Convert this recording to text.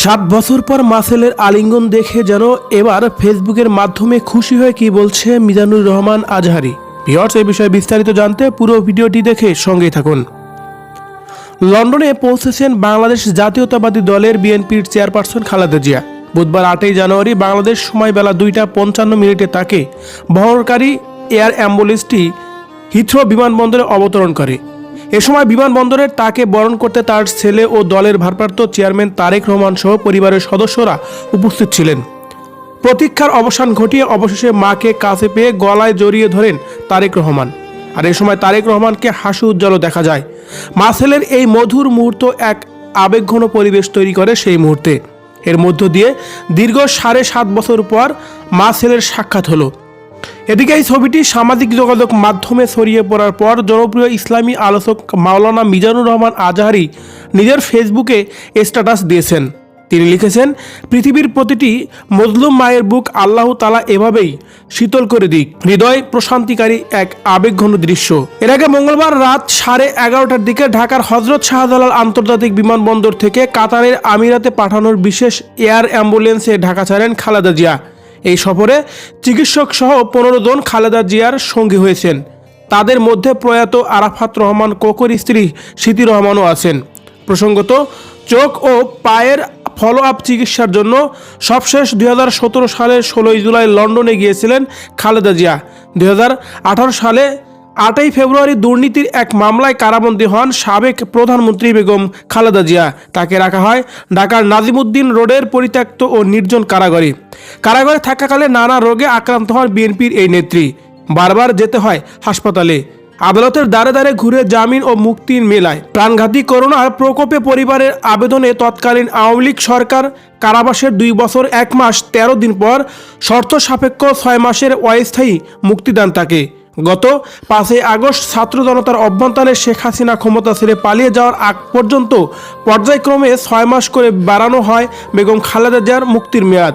সাত বছর পর মাসেলের আলিঙ্গন দেখে যেন এবার ফেসবুকের মাধ্যমে খুশি হয়ে কি বলছে মিজানুর রহমান আজহারি। ভিওর্স এই বিষয়ে বিস্তারিত জানতে পুরো ভিডিওটি দেখে সঙ্গেই থাকুন। লন্ডনে পৌঁছেছেন বাংলাদেশ জাতীয়তাবাদী দলের বিএনপির চেয়ারপারসন খালেদা জিয়া। বুধবার আটই জানুয়ারি বাংলাদেশ সময় বেলা দুইটা পঞ্চান্ন মিনিটে তাকে বহরকারী এয়ার অ্যাম্বুলেন্সটি হিথ্রো বিমানবন্দরে অবতরণ করে। এ সময় বিমানবন্দরে তাকে বরণ করতে তার ছেলে ও দলের ভারপ্রাপ্ত চেয়ারম্যান তারেক রহমান সহ পরিবারের সদস্যরা উপস্থিত ছিলেন। প্রতীক্ষার অবসান ঘটিয়ে অবশেষে মাকে কাছে পেয়ে গলায় জড়িয়ে ধরেন তারেক রহমান। আর এ সময় তারেক রহমানকে হাসি উজ্জ্বলও দেখা যায়। মা ছেলের এই মধুর মুহূর্ত এক আবেগঘন পরিবেশ তৈরি করে সেই মুহূর্তে। এর মধ্য দিয়ে দীর্ঘ সাড়ে সাত বছর পর মা ছেলের সাক্ষাৎ হলো। এদিকে এই ছবিটি সামাজিক যোগাযোগ মাধ্যমে ছড়িয়ে পড়ার পর জনপ্রিয় ইসলামী আলোচক মাওলানা মিজানুর রহমান আজহারি নিজের ফেসবুকে স্ট্যাটাস দিয়েছেন। তিনি লিখেছেন, পৃথিবীর প্রতিটি মজলুম মায়ের বুক আল্লাহ তালা এভাবেই শীতল করে দিক। হৃদয় প্রশান্তিকারী এক আবেগঘন দৃশ্য। এর আগে মঙ্গলবার রাত সাড়ে এগারোটার দিকে ঢাকার হজরত শাহজালাল আন্তর্জাতিক বিমানবন্দর থেকে কাতারের আমিরাতে পাঠানোর বিশেষ এয়ার অ্যাম্বুলেন্সে ঢাকা ছাড়েন খালেদা জিয়া। এই সফরে চিকিৎসক সহ পনেরো জন খালেদা জিয়ার সঙ্গী হয়েছেন। তাদের মধ্যে প্রয়াত আরাফাত রহমান কোকর স্ত্রী স্মৃতি রহমানও আছেন। প্রসঙ্গত, চোখ ও পায়ের ফলো আপ চিকিৎসার জন্য সবশেষ দু হাজার সতেরো সালের ষোলোই জুলাই লন্ডনে গিয়েছিলেন খালেদা জিয়া। দুই হাজার আঠারো সালে আটই ফেব্রুয়ারি দুর্নীতির এক মামলায় কারাবন্দী হন সাবেক প্রধানমন্ত্রী বেগম খালেদা জিয়া। তাকে রাখা হয় ঢাকার নাজিমুদ্দিন রোডের পরিত্যক্ত ও নির্জন কারাগারে। কারাগারে থাকাকালে নানা রোগে আক্রান্ত হন বিএনপির এই নেত্রী। বারবার যেতে হয় হাসপাতালে। আদালতের দ্বারে দ্বারে ঘুরে জামিন ও মুক্তির মেলায়। প্রাণঘাতী করোনার প্রকোপে পরিবারের আবেদনে তৎকালীন আওয়ামী লীগ সরকার কারাবাসের দুই বছর, এক মাস, তেরো দিন পর শর্ত সাপেক্ষ ছয় মাসের অস্থায়ী মুক্তিদান তাকে। গত পাঁচই আগস্ট ছাত্র জনতার অভ্যন্তরে শেখ হাসিনা ক্ষমতা ছেড়ে পালিয়ে যাওয়ার আগ পর্যন্ত পর্যায়ক্রমে ছয় মাস করে বাড়ানো হয় বেগম খালেদা জিয়ার মুক্তির মেয়াদ।